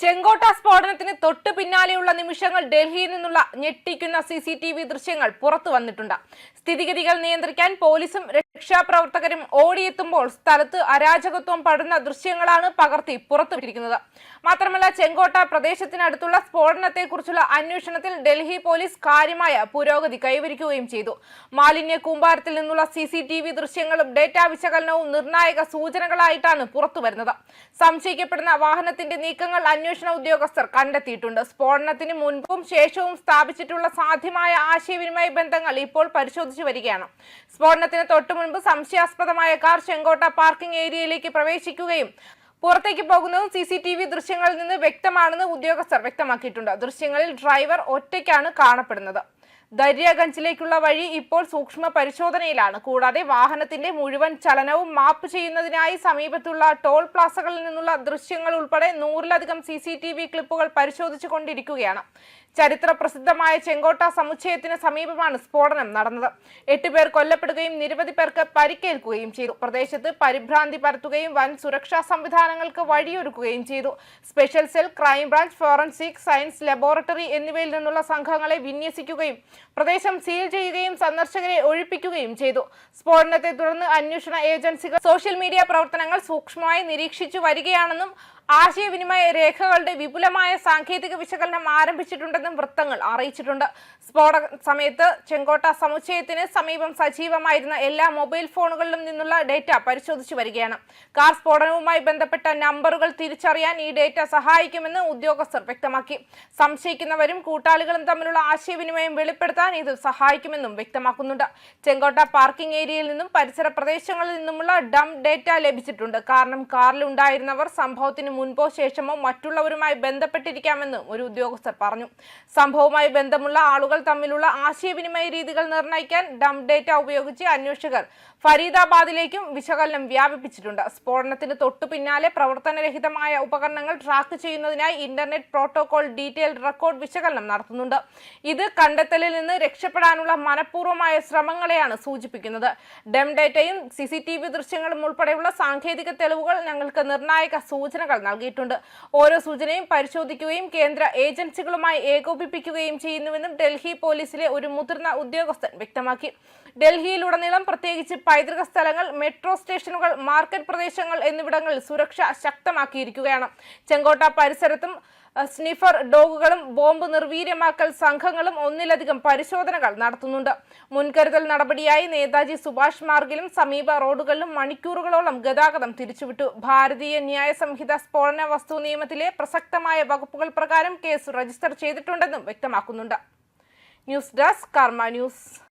ചെങ്കോട്ട സ്ഫോടനത്തിന് തൊട്ടു പിന്നാലെയുള്ള നിമിഷങ്ങൾ ഡൽഹിയിൽ നിന്നുള്ള ഞെട്ടിക്കുന്ന സി ദൃശ്യങ്ങൾ പുറത്തു വന്നിട്ടുണ്ട്. സ്ഥിതിഗതികൾ നിയന്ത്രിക്കാൻ പോലീസും രക്ഷാപ്രവർത്തകരും ഓടിയെത്തുമ്പോൾ സ്ഥലത്ത് അരാജകത്വം പടുന്ന ദൃശ്യങ്ങളാണ് പകർത്തി പുറത്തുവിട്ടിരിക്കുന്നത്. മാത്രമല്ല ചെങ്കോട്ട പ്രദേശത്തിനടുത്തുള്ള സ്ഫോടനത്തെക്കുറിച്ചുള്ള അന്വേഷണത്തിൽ ഡൽഹി പോലീസ് കാര്യമായ പുരോഗതി കൈവരിക്കുകയും ചെയ്തു. മാലിന്യ കൂമ്പാരത്തിൽ നിന്നുള്ള സി ദൃശ്യങ്ങളും ഡേറ്റാ വിശകലനവും നിർണായക സൂചനകളായിട്ടാണ് പുറത്തുവരുന്നത്. സംശയിക്കപ്പെടുന്ന വാഹനത്തിന്റെ നീക്കങ്ങൾ അന്വേഷണ ഉദ്യോഗസ്ഥർ കണ്ടെത്തിയിട്ടുണ്ട്. സ്ഫോടനത്തിന് മുൻപും ശേഷവും സ്ഥാപിച്ചിട്ടുള്ള സാധ്യമായ ആശയവിനിമയ ബന്ധങ്ങൾ ഇപ്പോൾ പരിശോധിച്ചു വരികയാണ്. സ്ഫോടനത്തിന് തൊട്ടു മുൻപ് സംശയാസ്പദമായ കാർ ചെങ്കോട്ട പാർക്കിംഗ് ഏരിയയിലേക്ക് പ്രവേശിക്കുകയും പുറത്തേക്ക് പോകുന്നതും സി സി ടി വി ദൃശ്യങ്ങളിൽ നിന്ന് വ്യക്തമാണെന്ന് ഉദ്യോഗസ്ഥർ വ്യക്തമാക്കിയിട്ടുണ്ട്. ദൃശ്യങ്ങളിൽ ഡ്രൈവർ ഒറ്റയ്ക്കാണ് കാണപ്പെടുന്നത്. ദര്യാഗഞ്ചിലേക്കുള്ള വഴി ഇപ്പോൾ സൂക്ഷ്മ പരിശോധനയിലാണ് കൂടാതെ വാഹനത്തിന്റെ മുഴുവൻ ചലനവും മാപ്പ് ചെയ്യുന്നതിനായി സമീപത്തുള്ള ടോൾ പ്ലാസകളിൽ നിന്നുള്ള ദൃശ്യങ്ങൾ ഉൾപ്പെടെ നൂറിലധികം സി സി ടി വി ക്ലിപ്പുകൾ പരിശോധിച്ചു കൊണ്ടിരിക്കുകയാണ് ചരിത്ര പ്രസിദ്ധമായ ചെങ്കോട്ട സമുച്ചയത്തിന് സമീപമാണ് സ്ഫോടനം നടന്നത്. എട്ട് പേർ കൊല്ലപ്പെടുകയും നിരവധി പേർക്ക് പരിക്കേൽക്കുകയും ചെയ്തു. പ്രദേശത്ത് പരിഭ്രാന്തി പരത്തുകയും വൻ സുരക്ഷാ സംവിധാനങ്ങൾക്ക് വഴിയൊരുക്കുകയും ചെയ്തു. Special cell crime branch forensic science laboratory എന്നിവയിൽ നിന്നുള്ള സംഘങ്ങളെ വിന്യസിക്കുകയും പ്രദേശം സീൽ ചെയ്യുകയും സന്ദർശകരെ ഒഴിപ്പിക്കുകയും ചെയ്തു. സ്ഫോടനത്തെ തുടർന്ന് അന്വേഷണ ഏജൻസികൾ സോഷ്യൽ മീഡിയ പ്രവർത്തനങ്ങൾ സൂക്ഷ്മമായി നിരീക്ഷിച്ചു വരികയാണെന്നും ആശയവിനിമയ രേഖകളുടെ വിപുലമായ സാങ്കേതിക വിശകലനം ആരംഭിച്ചിട്ടുണ്ടെന്നും വൃത്തങ്ങൾ അറിയിച്ചിട്ടുണ്ട്. സ്ഫോടന സമയത്ത് ചെങ്കോട്ട സമുച്ചയത്തിന് സമീപം സജീവമായിരുന്ന എല്ലാ മൊബൈൽ ഫോണുകളിലും നിന്നുള്ള ഡേറ്റ പരിശോധിച്ചു വരികയാണ്. കാർ സ്ഫോടനവുമായി ബന്ധപ്പെട്ട നമ്പറുകൾ തിരിച്ചറിയാൻ ഈ ഡേറ്റ സഹായിക്കുമെന്ന് ഉദ്യോഗസ്ഥർ വ്യക്തമാക്കി. സംശയിക്കുന്നവരും കൂട്ടാളികളും തമ്മിലുള്ള ആശയവിനിമയം വെളിപ്പെടുത്താൻ ഇത് സഹായിക്കുമെന്നും വ്യക്തമാക്കുന്നുണ്ട്. ചെങ്കോട്ട പാർക്കിംഗ് ഏരിയയിൽ നിന്നും പരിസര പ്രദേശങ്ങളിൽ നിന്നുമുള്ള ഡം ഡേറ്റ ലഭിച്ചിട്ടുണ്ട്. കാരണം കാറിലുണ്ടായിരുന്നവർ സംഭവത്തിന് മുൻപോ ശേഷമോ മറ്റുള്ളവരുമായി ബന്ധപ്പെട്ടിരിക്കാമെന്ന് ഒരു ഉദ്യോഗസ്ഥർ പറഞ്ഞു. സംഭവവുമായി ബന്ധമുള്ള ആളുകൾ തമ്മിലുള്ള ആശയവിനിമയ രീതികൾ നിർണയിക്കാൻ ഡം ഡേറ്റ ഉപയോഗിച്ച് അന്വേഷകർ ഫരീദാബാദിലേക്കും വിശകലനം വ്യാപിപ്പിച്ചിട്ടുണ്ട്. സ്ഫോടനത്തിന് തൊട്ടു പിന്നാലെ പ്രവർത്തനരഹിതമായ ഉപകരണങ്ങൾ ട്രാക്ക് ചെയ്യുന്നതിനായി ഇന്റർനെറ്റ് പ്രോട്ടോകോൾ ഡീറ്റെയിൽ റെക്കോർഡ് വിശകലനം നടത്തുന്നുണ്ട്. ഇത് കണ്ടെത്തലിൽ നിന്ന് രക്ഷപ്പെടാനുള്ള മനഃപൂർവമായ ശ്രമങ്ങളെയാണ് സൂചിപ്പിക്കുന്നത്. ഡം ഡേറ്റയും സി സി ടി വി ദൃശ്യങ്ങളും ഉൾപ്പെടെയുള്ള സാങ്കേതിക തെളിവുകൾ ഞങ്ങൾക്ക് നിർണായക സൂചനകൾ നൽകിയിട്ടുണ്ട്. ഓരോ സൂചനയും പരിശോധിക്കുകയും കേന്ദ്ര ഏജൻസികളുമായി ഏകോപിപ്പിക്കുകയും ചെയ്യുന്നുവെന്നും ഡൽഹി പോലീസിലെ ഒരു മുതിർന്ന ഉദ്യോഗസ്ഥൻ വ്യക്തമാക്കി. ഡൽഹിയിലുടനീളം പ്രത്യേകിച്ച് പൈതൃക സ്ഥലങ്ങൾ മെട്രോ സ്റ്റേഷനുകൾ മാർക്കറ്റ് പ്രദേശങ്ങൾ എന്നിവിടങ്ങളിൽ സുരക്ഷ ശക്തമാക്കിയിരിക്കുകയാണ്. ചെങ്കോട്ട പരിസരത്തും സ്നിഫർ ഡോഗുകളും ബോംബ് നിർവീര്യമാക്കൽ സംഘങ്ങളും ഒന്നിലധികം പരിശോധനകൾ നടത്തുന്നുണ്ട്. മുൻകരുതൽ നടപടിയായി നേതാജി സുഭാഷ് മാർഗിലും സമീപ റോഡുകളിലും മണിക്കൂറുകളോളം ഗതാഗതം തിരിച്ചുവിട്ടു. ഭാരതീയ ന്യായ സംഹിത സ്ഫോടന വസ്തു നിയമത്തിലെ പ്രസക്തമായ വകുപ്പുകൾ പ്രകാരം കേസ് രജിസ്റ്റർ ചെയ്തിട്ടുണ്ടെന്നും വ്യക്തമാക്കുന്നുണ്ട്. News desk Karma news.